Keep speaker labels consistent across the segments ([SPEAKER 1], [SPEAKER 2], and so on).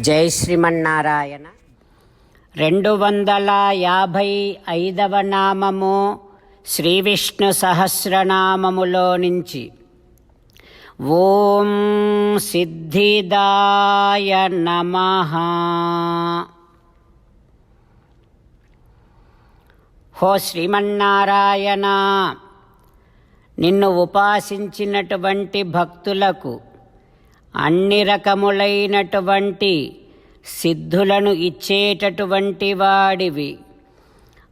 [SPEAKER 1] జై శ్రీమన్నారాయణ. రెండు వందల యాభై ఐదవ నామము శ్రీ విష్ణు సహస్రనామములో నుంచి. ఓం సిద్ధిదాయ నమ. హో శ్రీమన్నారాయణ నిన్ను ఉపాసించినటువంటి భక్తులకు అన్ని రకములైనటువంటి సిద్ధులను ఇచ్చేటటువంటి వాడివి.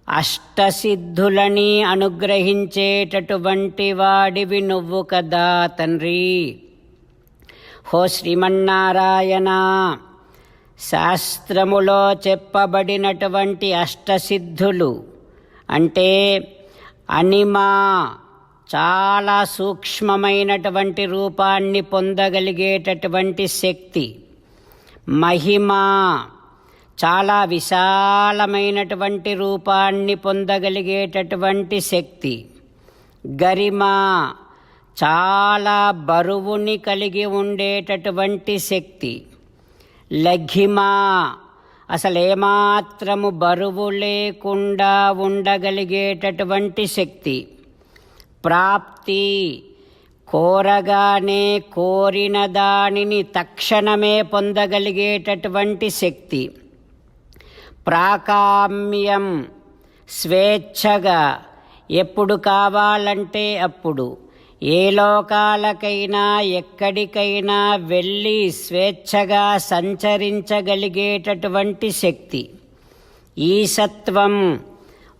[SPEAKER 1] అష్టసిద్ధులని అనుగ్రహించేటటువంటి వాడివి నువ్వు కదా తండ్రి. హో శ్రీమన్నారాయణ శాస్త్రములో చెప్పబడినటువంటి అష్టసిద్ధులు అంటే అనిమా చాలా సూక్ష్మమైనటువంటి రూపాన్ని పొందగలిగేటటువంటి శక్తి మహిమ చాలా విశాలమైనటువంటి రూపాన్ని పొందగలిగేటటువంటి శక్తి గరిమ చాలా బరువుని కలిగి ఉండేటటువంటి శక్తి లఘిమ అసలు ఏమాత్రము బరువు లేకుండా ఉండగలిగేటటువంటి శక్తి. ప్రాప్తి. కోరగానే కోరిన దానిని తక్షణమే పొందగలిగేటటువంటి శక్తి. ప్రాకామ్యం స్వేచ్ఛగా ఎప్పుడు కావాలంటే అప్పుడు. ఏ లోకాలకైనా ఎక్కడికైనా వెళ్ళి స్వేచ్ఛగా సంచరించగలిగేటటువంటి శక్తి. ఈసత్వం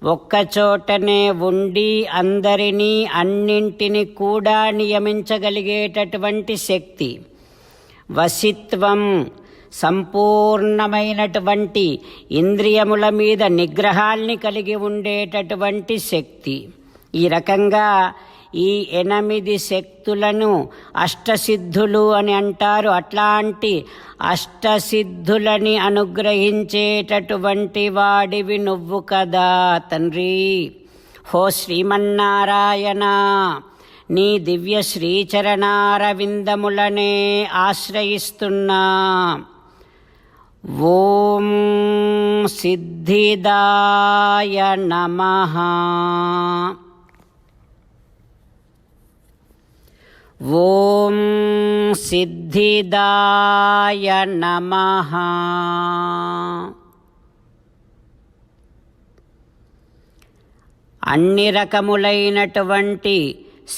[SPEAKER 1] ఒక్కచోటనే ఉండి అందరినీ అన్నింటిని కూడా నియమించగలిగేటటువంటి శక్తి వసిత్వం సంపూర్ణమైనటువంటి ఇంద్రియముల మీద నిగ్రహాల్ని కలిగి ఉండేటటువంటి శక్తి. ఈ రకంగా ఈ ఎనిమిది శక్తులను అష్టసిద్ధులు అని అంటారు. అట్లాంటి అష్టసిద్ధులని అనుగ్రహించేటటువంటి వాడివి నువ్వు కదా తండ్రి. హో శ్రీమన్నారాయణ నీ దివ్య శ్రీచరణారవిందములనే ఆశ్రయిస్తున్నా. ఓం సిద్ధిదాయ నమహా ఓం సిద్ధిదాయ నమః. అన్ని రకములైనటువంటి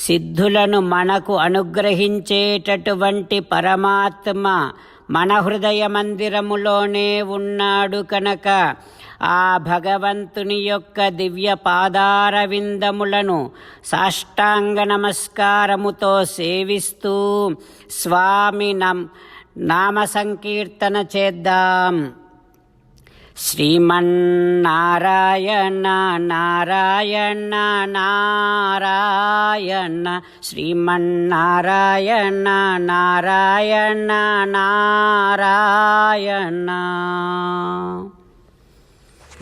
[SPEAKER 1] సిద్ధులను మనకు అనుగ్రహించేటటువంటి పరమాత్మ మన హృదయ మందిరములోనే ఉన్నాడు కనుక ఆ భగవంతుని యొక్క దివ్య పాదార విందములను సాష్టాంగ నమస్కారముతో సేవిస్తూ స్వామి నం నామ సంకీర్తన చేద్దాం. శ్రీమన్నారాయణ నారాయణ నారాయణ శ్రీమన్నారాయణ నారాయణ నారాయణ.